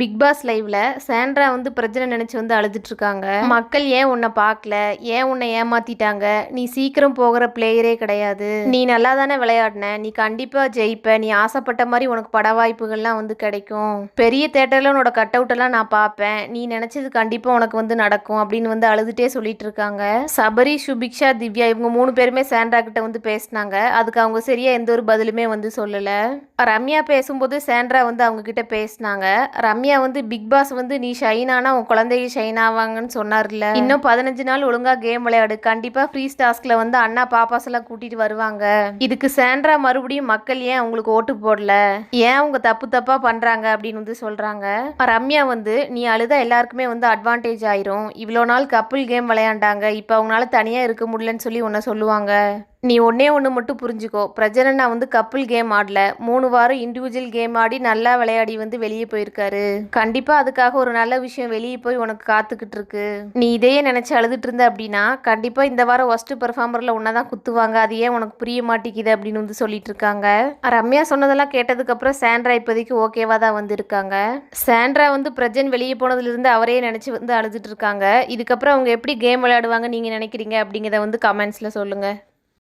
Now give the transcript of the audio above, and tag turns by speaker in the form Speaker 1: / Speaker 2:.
Speaker 1: Big pass லைவ்ல Sandra வந்து பிரச்சனை நினைச்சு வந்து அழுதுட்டு இருக்காங்க மக்கள் ஏன் உன்னை பார்க்கல? ஏன் உன்னை ஏமாத்திட்டாங்க? நீ சீக்கிரம் போகிற பிளேயரே கிடையாது. நீ நல்லா தானே விளையாடின? நீ கண்டிப்பா ஜெயிப்ப. நீ ஆசைப்பட்ட மாதிரி உனக்கு பட வாய்ப்புகள்லாம் வந்து கிடைக்கும். பெரிய தேட்டர்ல உன்னோட கட் அவுட் எல்லாம் நான் பார்ப்பேன். நீ நினைச்சது கண்டிப்பா உனக்கு வந்து நடக்கும் அப்படின்னு வந்து அழுதுட்டே சொல்லிட்டு இருக்காங்க சபரி சுபிக்ஷா திவ்யா இவங்க மூணு பேருமே சாண்ட்ரா கிட்ட வந்து பேசினாங்க. அதுக்கு அவங்க சரியா எந்த ஒரு பதிலுமே வந்து சொல்லல. ரம்யா பேசும்போது சேண்ட்ரா வந்து அவங்கக்கிட்ட பேசினாங்க. ரம்யா வந்து பிக் பாஸ் வந்து நீ ஷைனானா உன் குழந்தைய ஷைன் ஆவாங்கன்னு சொன்னார்ல. இன்னும் பதினஞ்சு நாள் ஒழுங்கா கேம் விளையாடு. கண்டிப்பா ஃப்ரீ டாஸ்க்ல வந்து அண்ணா பாப்பாஸ் எல்லாம் கூட்டிட்டு வருவாங்க. இதுக்கு சேண்ட்ரா மறுபடியும் மக்கள் ஏன் அவங்களுக்கு ஓட்டு போடல? ஏன் அவங்க தப்பு தப்பா பண்றாங்க? அப்படின்னு வந்து சொல்றாங்க. ரம்யா வந்து நீ அழுதா எல்லாருக்குமே வந்து அட்வான்டேஜ் ஆயிரும். இவ்வளோ நாள் கப்புள் கேம் விளையாண்டாங்க. இப்போ அவங்களால தனியா இருக்க முடியலன்னு சொல்லி உன்னை சொல்லுவாங்க. நீ ஒன்னே ஒன்று மட்டும் புரிஞ்சுக்கோ. பிரஜனண்ணா வந்து கப்புள் கேம் ஆடல. மூணு வாரம் இண்டிவிஜுவல் கேம் ஆடி நல்லா விளையாடி வந்து வெளியே போயிருக்காரு. கண்டிப்பா அதுக்காக ஒரு நல்ல விஷயம் வெளியே போய் உனக்கு காத்துக்கிட்டு இருக்கு. நீ இதையே நினைச்சு அழுதுட்டு இருந்த அப்படின்னா கண்டிப்பா இந்த வாரம் ஒஸ்ட் பெர்ஃபார்மர்ல உன்னதான் குத்துவாங்க. அது ஏன் உனக்கு புரிய மாட்டேங்குது அப்படின்னு வந்து சொல்லிட்டு இருக்காங்க. ரம்யா சொன்னதெல்லாம் கேட்டதுக்கு அப்புறம் சாண்ட்ரா இப்போதைக்கு ஓகேவா தான் வந்திருக்காங்க சாண்ட்ரா வந்து பிரஜன் வெளியே போனதுல இருந்து அவரே நினைச்சு வந்து அழுதுட்டு இருக்காங்க. இதுக்கப்புறம் அவங்க எப்படி கேம் விளையாடுவாங்க நீங்க நினைக்கிறீங்க அப்படிங்கிறத வந்து கமெண்ட்ஸ்ல சொல்லுங்க.